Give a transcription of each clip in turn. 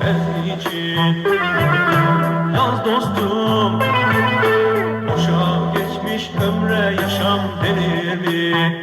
ben için Yaz dostum Boşa geçmiş ömre yaşam denir mi?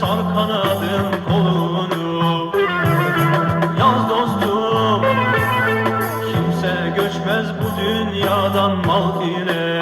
sal kanadın kolunu. Yaz dostum kimse göçmez bu dünyadan mal ile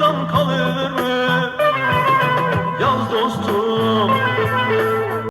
some colors.